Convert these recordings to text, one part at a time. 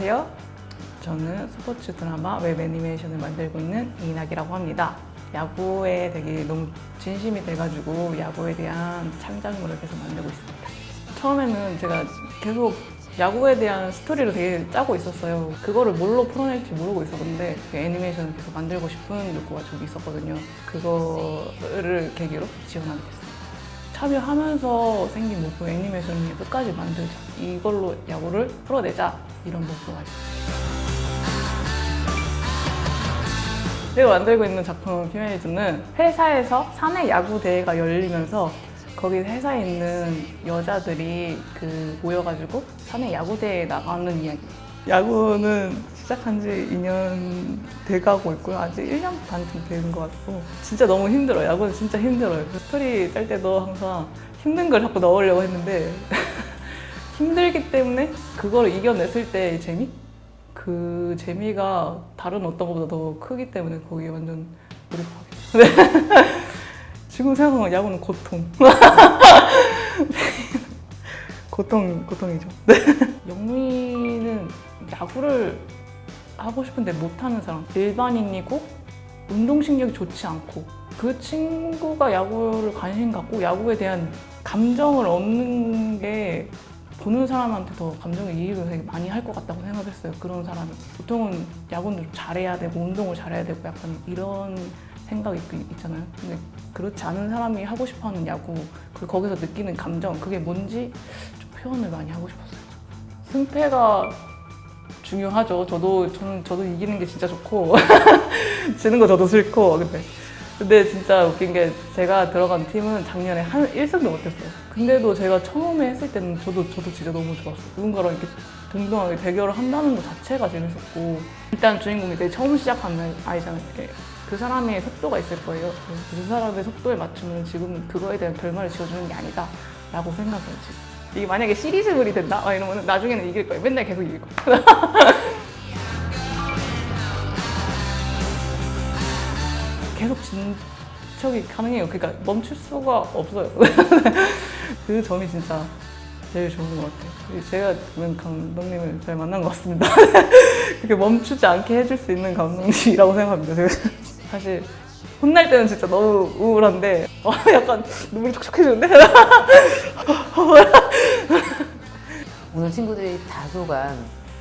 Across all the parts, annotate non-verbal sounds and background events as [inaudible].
안녕하세요. 저는 스포츠 드라마 웹 애니메이션을 만들고 있는 이낙이라고 합니다. 야구에 되게 너무 진심이 돼가지고 야구에 대한 창작물을 계속 만들고 있습니다. 처음에는 제가 계속 야구에 대한 스토리를 되게 짜고 있었어요. 그거를 뭘로 풀어낼지 모르고 있었는데 그 애니메이션을 계속 만들고 싶은 욕구가 좀 있었거든요. 그거를 계기로 지원하게 됐습니다. 참여하면서 생긴 목표 애니메이션을 끝까지 만들자. 이걸로 야구를 풀어내자. 이런 목표가 있어요. 제가 만들고 있는 작품 피메이즈는 회사에서 사내 야구 대회가 열리면서 거기 회사에 있는 여자들이 그 모여가지고 사내 야구 대회에 나가는 이야기. 야구는 시작한 지 2년 돼가고 있고요. 아직 1년 반쯤 되는 것 같고 진짜 너무 힘들어요. 야구는 진짜 힘들어요. 그 스토리 짤 때도 항상 힘든 걸 자꾸 넣으려고 했는데 [laughs] 힘들기 때문에 그걸 이겨냈을 때의 재미? 그 재미가 다른 어떤 것보다 더 크기 때문에 거기에 완전 몰입하게. 네. [laughs] 지금 생각하면 야구는 고통. [laughs] 고통, 고통이죠. 네. 영미는 야구를 하고 싶은데 못하는 사람. 일반인이고 운동신경이 좋지 않고 그 친구가 야구를 관심 갖고 야구에 대한 감정을 얻는 게 보는 사람한테 더 감정의 이입을 되게 많이 할 것 같다고 생각했어요. 그런 사람이. 보통은 야구는 좀 잘해야 되고 운동을 잘해야 되고 약간 이런 생각이 있- 있잖아요. 근데 그렇지 않은 사람이 하고 싶어하는 야구, 그 거기서 느끼는 감정, 그게 뭔지 좀 표현을 많이 하고 싶었어요. 승패가 중요하죠. 저도 저는 저도 이기는 게 진짜 좋고 [laughs] 지는 거 저도 싫고 근데 근데 진짜 웃긴 게 제가 들어간 팀은 작년에 한 1승도 못했어요. 근데도 제가 처음에 했을 때는 저도 저도 진짜 너무 좋았어요. 누군가랑 이렇게 동등하게 대결을 한다는 것 자체가 재밌었고 일단 주인공이 되게 처음 시작하는 아이잖아요. 예. 그 사람의 속도가 있을 거예요. 그 사람의 속도에 맞추면 지금 그거에 대한 결말을 지어주는 게 아니다 라고 생각해요. 지금. 이게 만약에 시리즈물이 된다? 아, 이러면 나중에는 이길 거예요. 맨날 계속 이길 거예요. [laughs] 계속 진척이 가능해요. 그러니까 멈출 수가 없어요. [laughs] 그 점이 진짜 제일 좋은 것 같아요. 제가 보는 감독님을 잘 만난 것 같습니다. [laughs] 그렇게 멈추지 않게 해줄 수 있는 감독님이라고 생각합니다. 사실 혼날 때는 진짜 너무 우울한데 [laughs] 어, 약간 눈물이 촉촉해지는데 [laughs] 오늘 친구들이 다소간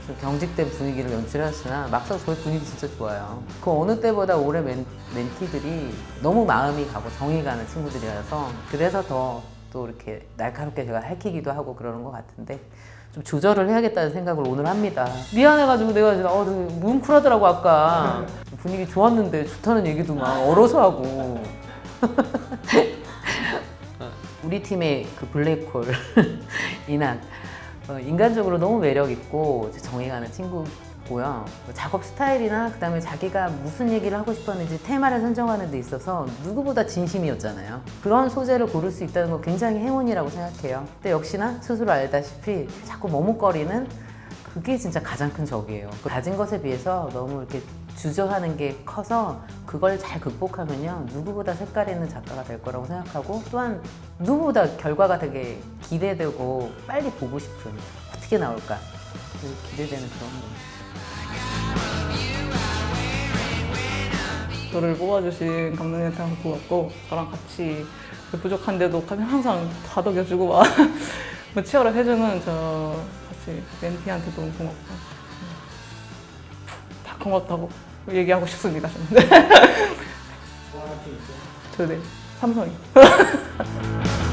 좀 경직된 분위기를 연출했으나 막상 저희 분위기 진짜 좋아요. 그 어느 때보다 올해 멘, 멘티들이 너무 마음이 가고 정이 가는 친구들이라서 그래서 더 또 이렇게 날카롭게 제가 할퀴기도 하고 그러는 것 같은데 좀 조절을 해야겠다는 생각을 오늘 합니다. 미안해가지고 내가 진짜 어, 되게 뭉클하더라고 아까. 분위기 좋았는데 좋다는 얘기도 막 얼어서 하고. [laughs] 우리 팀의 그 블랙홀 [laughs] 이난. 어, 인간적으로 너무 매력 있고 정해가는 친구 고요. 뭐 작업 스타일이나 그다음에 자기가 무슨 얘기를 하고 싶었는지 테마를 선정하는 데 있어서 누구보다 진심이었잖아요. 그런 소재를 고를 수 있다는 건 굉장히 행운이라고 생각해요. 근데 역시나 스스로 알다시피 자꾸 머뭇거리는 그게 진짜 가장 큰 적이에요. 그 가진 것에 비해서 너무 이렇게 주저하는 게 커서 그걸 잘 극복하면요 누구보다 색깔 있는 작가가 될 거라고 생각하고 또한 누구보다 결과가 되게 기대되고 빨리 보고 싶은 어떻게 나올까 되게 기대되는 그런 거. 저를 뽑아주신 감독님한테 항상 고맙고 저랑 같이 부족한데도 항상 다독여주고 막 [laughs] 뭐 치열을 해주는 저 같이 멘티한테 너무 고맙고 음. 다 고맙다고 얘기하고 싶습니다. 저는. [laughs] 저 네, 삼성이. [laughs]